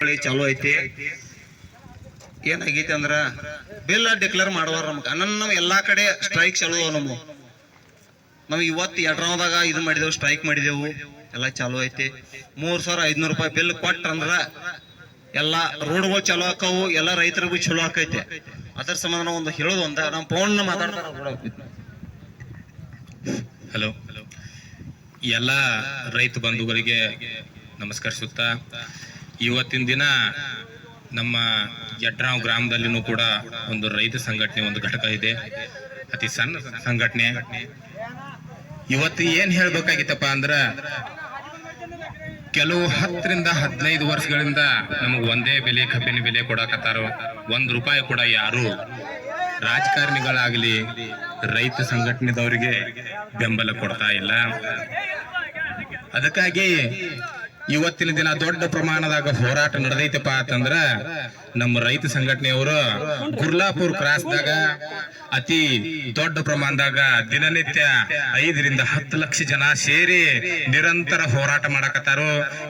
ಬಳಿ ಚಾಲು ಐತಿ. ಏನಾಗೈತಿ ಅಂದ್ರ ಬಿಲ್ ಡಿಕ್ಲೇರ್ ಮಾಡುವಾರ ನಮ್ಗೆ. ನನ್ನ ಎಲ್ಲಾ ಕಡೆ ಸ್ಟ್ರೈಕ್ ಚಾಲು ನಮ್ಮ ನಾವು ಇವತ್ತು ಎಡ್ರಾವದಾಗ ಇದು ಮಾಡಿದೆವು ಸ್ಟ್ರೈಕ್ ಮಾಡಿದೆವು. ಎಲ್ಲ ಚಾಲು ಐತಿ. ಮೂರ್ ಸಾವಿರ ಐದ್ನೂರು ರೂಪಾಯಿ ಬಿಲ್ ಕೊಟ್ರಂದ್ರ ಎಲ್ಲ ರೋಡ್ಗಳು ಚಾಲು ಹಾಕವು ಎಲ್ಲ ರೈತರಿಗೂ ಚಲೋ ಹಾಕೈತೆ ಅದ್ರ ಸಂಬಂಧ ನಾವು ಒಂದು ಹೇಳೋದು ಅಂತ ನಮ್ಮ ಫೋನ್ ಮಾತಾಡ್ತಾರ ಹಲೋ ಎಲ್ಲ ರೈತ ಬಂಧುಗಳಿಗೆ ನಮಸ್ಕರಿಸುತ್ತಾ ಇವತ್ತಿನ ದಿನ ನಮ್ಮ ಯಡ್ರಾವ್ ಗ್ರಾಮದಲ್ಲಿನೂ ಕೂಡ ಒಂದು ರೈತ ಸಂಘಟನೆ ಒಂದು ಘಟಕ ಇದೆ. ಅತಿ ಸಣ್ಣ ಸಂಘಟನೆ. ಇವತ್ತು ಏನ್ ಹೇಳ್ಬೇಕಾಗಿತ್ತಪ್ಪ ಅಂದ್ರ ಕೆಲವು ಹತ್ತರಿಂದ ಹದಿನೈದು ವರ್ಷಗಳಿಂದ ನಮಗ್ ಒಂದೇ ಬೆಲೆ, ಕಬ್ಬಿನ ಬೆಲೆ ಕೊಡಕತ್ತಾರ. ಒಂದ್ ರೂಪಾಯಿ ಕೂಡ ಯಾರು ರಾಜಕಾರಣಿಗಳಾಗ್ಲಿ ರೈತ ಸಂಘಟನೆದವರಿಗೆ ಬೆಂಬಲ ಕೊಡ್ತಾ ಇಲ್ಲ. ಅದಕ್ಕಾಗಿ ಇವತ್ತಿನ ದಿನ ದೊಡ್ಡ ಪ್ರಮಾಣದಾಗ ಹೋರಾಟ ನಡೆದೈತಪ್ಪ ಅಂತಂದ್ರ ನಮ್ಮ ರೈತ ಸಂಘಟನೆಯವರು ಗುರ್ಲಾಪುರ್ ಕ್ರಾಸ್ದಾಗ ಅತಿ ದೊಡ್ಡ ಪ್ರಮಾಣದಾಗ ದಿನನಿತ್ಯ ಐದರಿಂದ ಹತ್ತು ಲಕ್ಷ ಜನ ಸೇರಿ ನಿರಂತರ ಹೋರಾಟ ಮಾಡಕತ್ತಾರು.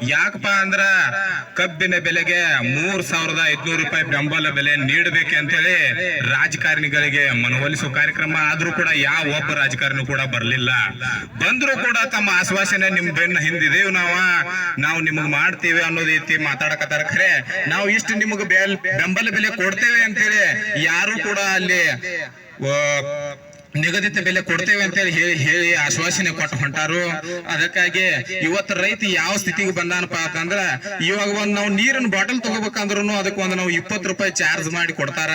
ಯಾಕಪ್ಪ ಅಂದ್ರ ಕಬ್ಬಿನ ಬೆಲೆಗೆ ಮೂರ್ ಸಾವಿರದ ಐದ್ನೂರು ರೂಪಾಯಿ ಬೆಂಬಲ ಬೆಲೆ ನೀಡಬೇಕು ಅಂತೇಳಿ ರಾಜಕಾರಣಿಗಳಿಗೆ ಮನವೊಲಿಸುವ ಕಾರ್ಯಕ್ರಮ ಆದ್ರೂ ಕೂಡ ಯಾವ ಒಬ್ಬ ರಾಜಕಾರಣಿ ಕೂಡ ಬರಲಿಲ್ಲ. ಬಂದ್ರು ಕೂಡ ತಮ್ಮ ಆಶ್ವಾಸನೆ ನಿಮ್ ಬೆನ್ನ ಹಿಂದಿದೇವ್ ನಾವ. ನಾವು ನಿಮಗ್ ಮಾಡ್ತೇವೆ ಅನ್ನೋ ರೀತಿ ಮಾತಾಡಕತ್ತಾರ ಖರೆ. ನಾವು ಇಷ್ಟು ನಿಮಗೆ ಬೆಲ್ ಬೆಂಬಲ ಬೆಲೆ ಕೊಡ್ತೇವೆ ಅಂತೇಳಿ ಯಾರು ಕೂಡ ಅಲ್ಲಿ ನಿಗದಿತ ಬೆಲೆ ಕೊಡ್ತೇವೆ ಅಂತೇಳಿ ಹೇಳಿ ಹೇಳಿ ಆಶ್ವಾಸನೆ ಕೊಟ್ಟು ಹೊಂಟಾರು. ಅದಕ್ಕಾಗಿ ಇವತ್ತು ರೈತ ಯಾವ ಸ್ಥಿತಿಗೆ ಬಂದಾನಪ್ಪ ಅಂತಂದ್ರ ಇವಾಗ ಒಂದ್ ನಾವು ನೀರಿನ ಬಾಟಲ್ ತಗೋಬೇಕಂದ್ರು ಅದಕ್ಕೆ ಒಂದು ನಾವು ಇಪ್ಪತ್ತು ರೂಪಾಯಿ ಚಾರ್ಜ್ ಮಾಡಿ ಕೊಡ್ತಾರ.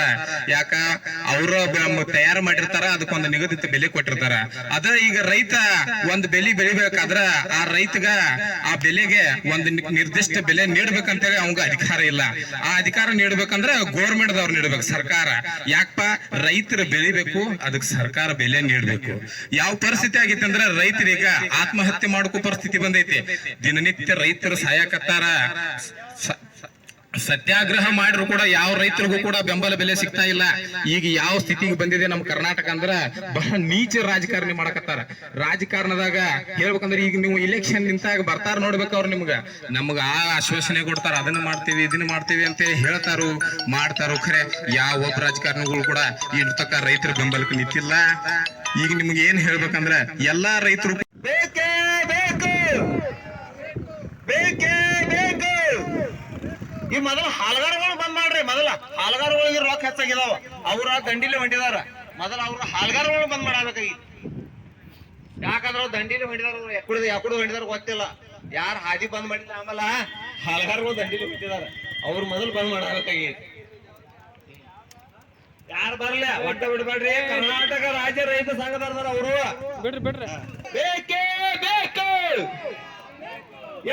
ಯಾಕ? ಅವ್ರ ತಯಾರು ಮಾಡಿರ್ತಾರ ಅದಕ್ಕೊಂದು ನಿಗದಿತ ಬೆಲೆ ಕೊಟ್ಟಿರ್ತಾರ. ಅದ ಈಗ ರೈತ ಒಂದ್ ಬೆಲೆ ಬೆಳಿಬೇಕಾದ್ರ ಆ ರೈತಗ ಆ ಬೆಲೆಗೆ ಒಂದು ನಿರ್ದಿಷ್ಟ ಬೆಲೆ ನೀಡ್ಬೇಕಂತೇಳಿ ಅವಂಗ ಅಧಿಕಾರ ಇಲ್ಲ. ಆ ಅಧಿಕಾರ ನೀಡ್ಬೇಕಂದ್ರ ಗೋರ್ಮೆಂಟ್ ದವ್ರು ನೀಡ್ಬೇಕು ಸರ್ಕಾರ. ಯಾಕಪ್ಪ? ರೈತರು ಬೆಳಿಬೇಕು, ಅದಕ್ಕೆ ಸರ್ಕಾರ ಬೆಲೆ ನೀಡಬೇಕು. ಯಾವ ಪರಿಸ್ಥಿತಿ ಆಗಿತ್ತು ಅಂದ್ರ ರೈತರೀಗ ಆತ್ಮಹತ್ಯೆ ಮಾಡ್ಕೋ ಪರಿಸ್ಥಿತಿ ಬಂದೈತಿ. ದಿನನಿತ್ಯ ರೈತರು ಸಾಯಕತ್ತಾರ. ಸತ್ಯಾಗ್ರಹ ಮಾಡಿದ್ರು ಕೂಡ ಯಾವ ರೈತರಿಗೂ ಕೂಡ ಬೆಂಬಲ ಬೆಲೆ ಸಿಗ್ತಾ ಇಲ್ಲ. ಈಗ ಯಾವ ಸ್ಥಿತಿಗೆ ಬಂದಿದೆ ನಮ್ಮ ಕರ್ನಾಟಕ ಅಂದ್ರ ಬಹಳ ನೀಚ ರಾಜಕಾರಣಿ ಮಾಡಕತ್ತಾರ. ರಾಜಕಾರಣದಾಗ ಹೇಳ್ಬೇಕಂದ್ರೆ ಈಗ ನೀವು ಇಲೆಕ್ಷನ್ ನಿಂತಾಗ ಬರ್ತಾರ ನೋಡ್ಬೇಕು ಅವ್ರು ನಿಮ್ಗ. ನಮ್ಗ ಆ ಆಶ್ವಾಸನೆ ಕೊಡ್ತಾರ, ಅದನ್ನ ಮಾಡ್ತೀವಿ, ಇದನ್ನ ಮಾಡ್ತೀವಿ ಅಂತ ಹೇಳ್ತಾರು, ಮಾಡ್ತಾರು ಖರೆ. ಯಾವ ಒಬ್ಬ ರಾಜಕಾರಣಿಗಳು ಕೂಡ ಇರ್ತಕ್ಕ ರೈತರ ಬೆಂಬಲಕ್ಕೆ ನಿಂತಿಲ್ಲ. ಈಗ ನಿಮ್ಗೆ ಏನ್ ಹೇಳ್ಬೇಕಂದ್ರ ಎಲ್ಲಾ ರೈತರು ಬೇಕೇ ಬೇಕು ಬೇಕೇ ಬೇಕು ಈ ಮೊದಲ ಹಾಲ್ಗಾರಗಳು ಬಂದ್ ಮಾಡ್ರಿ ಮೊದಲ ಹಾಲ್ಗಾರಗಳಿಗೆ ರೊಕ್ಕ ಹೆಚ್ಚಾಗಿದಾವ. ಅವ್ರ ದಂಡಿಲಿ ಹೊಂಟಿದಾರ. ಮೊದಲ ಅವ್ರ ಹಾಲ್ಗಾರಗಳು ಬಂದ್ ಮಾಡಬೇಕಾಗಿ ಯಾಕಂದ್ರ ದಂಡಿಲಿ ಹೊಂಟಿದಾರ ಎಕ್ಕುಡಿದ ಎಕ್ಕುಡು ಹೊಂಟಿದಾರ ಗೊತ್ತಿಲ್ಲ. ಯಾರು ಹಾದಿ ಬಂದ್ ಮಾಡಿಲ್ಲ ಆಮೇಲೆ ಹಾಲ್ಗಾರಗಳು ದಂಡಿಲಿ ಹೊಂಟಿದಾರ. ಅವ್ರ ಮೊದಲು ಬಂದ್ ಮಾಡಬೇಕಾಗಿ ಯಾರು ಬರಲ್ಲ ಒಟ್ಟ ಬಿಡ್ಬೇಡ್ರಿ. ಕರ್ನಾಟಕ ರಾಜ್ಯ ರೈತ ಸಂಘದವ್ರ ಅವರು. ಬಿಡ್ರಿ ಬಿಡ್ರಿ. ಬೇಕೇ ಬೇಕು.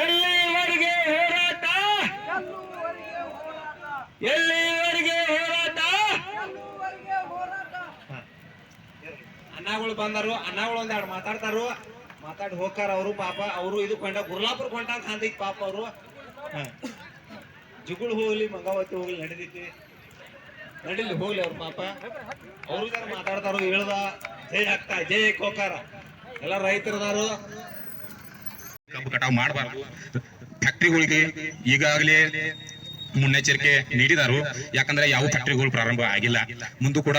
ಎಲ್ಲಿವರೆಗೆ ಹೋರಾಟ ಎಲ್ಲಿವರೆಗೆ ಹೋರಾಟ? ಅಣ್ಣಗಳು ಬಂದರು ಅಣ್ಣಗಳು ಒಂದೆರಡು ಮಾತಾಡ್ತಾರು. ಮಾತಾಡಿ ಹೋಗ್ತಾರ ಅವರು ಪಾಪ. ಅವರು ಇದು ಕೊಂಡ ಗುರ್ಲಾಪುರ ಕೊಂಡ ಅಂತ ಪಾಪ ಅವರು. ಜುಗುಳು ಹೋಗ್ಲಿ ಮಂಗಾವತಿ ಹೋಗ್ಲಿ ನಡೀತೈತಿ. ನಡಿಲಿ ಹೋಗ್ಲಿ ಅವ್ರ ಪಾಪ. ಅವ್ರು ಮಾತಾಡ್ತಾರೋ ಹೇಳ್ದ. ಜೈ ಹಾಕ್ತಾ ಜೈ ಕೋಕಾರ. ಎಲ್ಲ ರೈತರದಾರು. ಕಬ್ಬು ಕಟಾವ್ ಮಾಡಬಾರ್ದು. ಫ್ಯಾಕ್ಟ್ರಿಗಳಿಗೆ ಈಗಾಗಲೇ ಮುನ್ನೆಚ್ಚರಿಕೆ ನೀಡಿದಾರು. ಯಾಕಂದ್ರೆ ಯಾವ ಫ್ಯಾಕ್ಟ್ರಿಗಳು ಪ್ರಾರಂಭ ಆಗಿಲ್ಲ. ಮುಂದೂ ಕೂಡ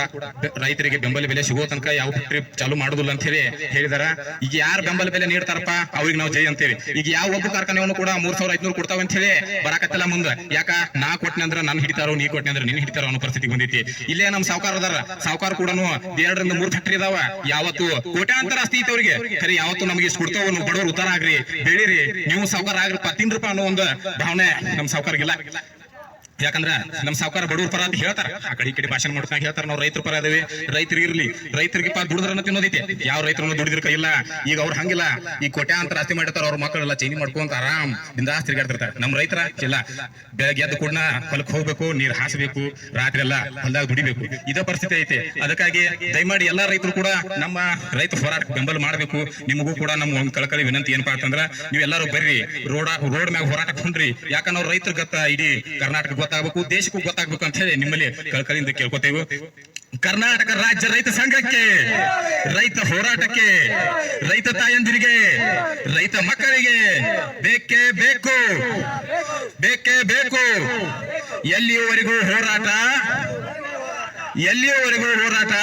ರೈತರಿಗೆ ಬೆಂಬಲ ಬೆಲೆ ಸಿಗೋ ತನಕ ಯಾವ ಫ್ಯಾಕ್ಟ್ರಿ ಚಾಲು ಮಾಡುದಿಲ್ಲ ಅಂತ ಹೇಳಿ ಹೇಳಿದಾರ. ಈಗ ಯಾರು ಬೆಂಬಲ ಬೆಲೆ ನೀಡ್ತಾರಪ್ಪ? ಅವ್ರಿಗೆ ನಾವು ಜೈ ಅಂತೇವೆ ಈಗ ಯಾವ ಒಬ್ಬ ಕಾರ್ಖಾನೆಯನ್ನು ಕೂಡ ಮೂರ್ ಸಾವಿರ ಐದ್ನೂರು ಕೊಡ್ತಾವ ಅಂತ ಹೇಳಿ ಬರಾಕತ್ತಲ್ಲ ಮುಂದ. ಯಾಕ? ನಾ ಕೊಟ್ಟನೆ ಅಂದ್ರೆ ನನ್ ಹಿಡಿತಾರೋ, ನೀ ಕೊಟ್ಟನೆ ಅಂದ್ರೆ ನಿನ್ ಹಿಡಿತಾರೋ ಅನ್ನೋ ಪರಿಸ್ಥಿತಿ ಬಂದೈತಿ. ಇಲ್ಲೇ ನಮ್ ಸಾವುಕಾರ ಅದಾರ. ಸಾವುಕಾರ ಕೂಡ ಎರಡರಿಂದ ಮೂರ್ ಫ್ಯಾಕ್ಟ್ರಿ ಇದಾವ ಯಾವತ್ತು ಕೋಟ್ಯಾಂತರ ಆಸ್ತಿ ಐತೆ ಅವ್ರಿಗೆ. ಖರೆ ಯಾವತ್ತು ನಮಗೆ ಕೊಡ್ತಾವ ನೀವು ಬಡವರು ಉತ್ತಾರ ಆಗ್ರಿ. ಬೆಳಿರಿ. ನೀವು ಸಾವುಕಾರ ಆಗ್ರಪ್ಪ, ತಿನ್ರಪ್ಪ ಅನ್ನೋ ಒಂದು ಭಾವನೆ ನಮ್ ಸಾವುಕಾರ್ಗಿಲ್ಲ. ಯಾಕಂದ್ರ ನಮ್ ಸಾವುಕಾರ ಬಡವ್ರ ಪರ ಅಂತ ಹೇಳ್ತಾರ. ಆ ಕಡೆ ಈ ಕಡೆ ಭಾಷಣ ಮಾಡ್ತಾ ಹೇಳ್ತಾರ. ನಾವು ರೈತರ ಪರ ಅದೇವಿ. ರೈತರಿಗೆ ಇರ್ಲಿ. ರೈತರಿಗೆ ಪಾ ದುಡಿದ್ರನ್ನ ತಿನ್ನೋದೈತೆ. ಯಾವ ರೈತರನ್ನು ದುಡಿದ್ರ ಇಲ್ಲ ಈಗ ಅವ್ರು ಹಂಗಿಲ್ಲ. ಈ ಕೋಟ್ಯಾಂತರ ಆಸ್ತಿ ಮಾಡಿರ್ತಾರ ಅವ್ರ ಮಕ್ಕಳೆಲ್ಲ ಚೈನಿ ಮಾಡ್ಕೊಂತ ಆರಾಮ್ ಬಿಂದಾಸ್ ತಿರ್ಗಾಡ್ತಿರ್ತಾರೆ ನಮ್ ರೈತರ ಇಲ್ಲ. ಬೆಳಗ್ಗೆ ಎದ್ದು ಕೂಡ ಹೊಲಕ್ ಹೋಗ್ಬೇಕು, ನೀರ್ ಹಾಸಬೇಕು, ರಾತ್ರಿ ಎಲ್ಲ ಹೊಲದಾಗ ದುಡಿಬೇಕು. ಇದೇ ಪರಿಸ್ಥಿತಿ ಐತೆ. ಅದಕ್ಕಾಗಿ ದಯಮಾಡಿ ಎಲ್ಲಾ ರೈತರು ಕೂಡ ನಮ್ಮ ರೈತ ಹೋರಾಟ ಬೆಂಬಲ ಮಾಡಬೇಕು. ನಿಮಗೂ ಕೂಡ ನಮ್ಮ ಒಂದ್ ಕಳಕಳಿ ವಿನಂತಿ ಏನಪ್ಪಾ ಅಂತಂದ್ರ ನೀವು ಎಲ್ಲರೂ ಬರ್ರಿ. ರೋಡ್ ರೋಡ್ ಮ್ಯಾಗ ಹೋರಾಟ ಕೊಂಡ್ರಿ ಯಾಕಂದ್ರೆ ರೈತರ ಗತ್ತ ಇಡೀ ಕರ್ನಾಟಕ ಗೊತ್ತಾಗಬೇಕು, ದೇಶಕ್ಕೂ ಗೊತ್ತಾಗಬೇಕು ಅಂತ ಹೇಳಿ ನಿಮ್ಮಲ್ಲಿ ಕಳ್ಕಳಿಯಿಂದ ಕೇಳ್ಕೊತೇವೆ. ಕರ್ನಾಟಕ ರಾಜ್ಯ ರೈತ ಸಂಘಕ್ಕೆ, ರೈತ ಹೋರಾಟಕ್ಕೆ, ರೈತ ತಾಯಂದಿರಿಗೆ, ರೈತ ಮಕ್ಕಳಿಗೆ ಬೇಕೇ ಬೇಕು ಬೇಕೇ ಬೇಕು. ಎಲ್ಲಿಯವರೆಗೂ ಹೋರಾಟ ಎಲ್ಲಿಯವರೆಗೂ ಹೋರಾಟ?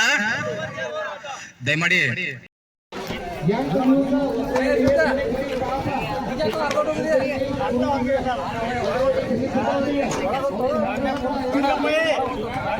ದಯಮಾಡಿ.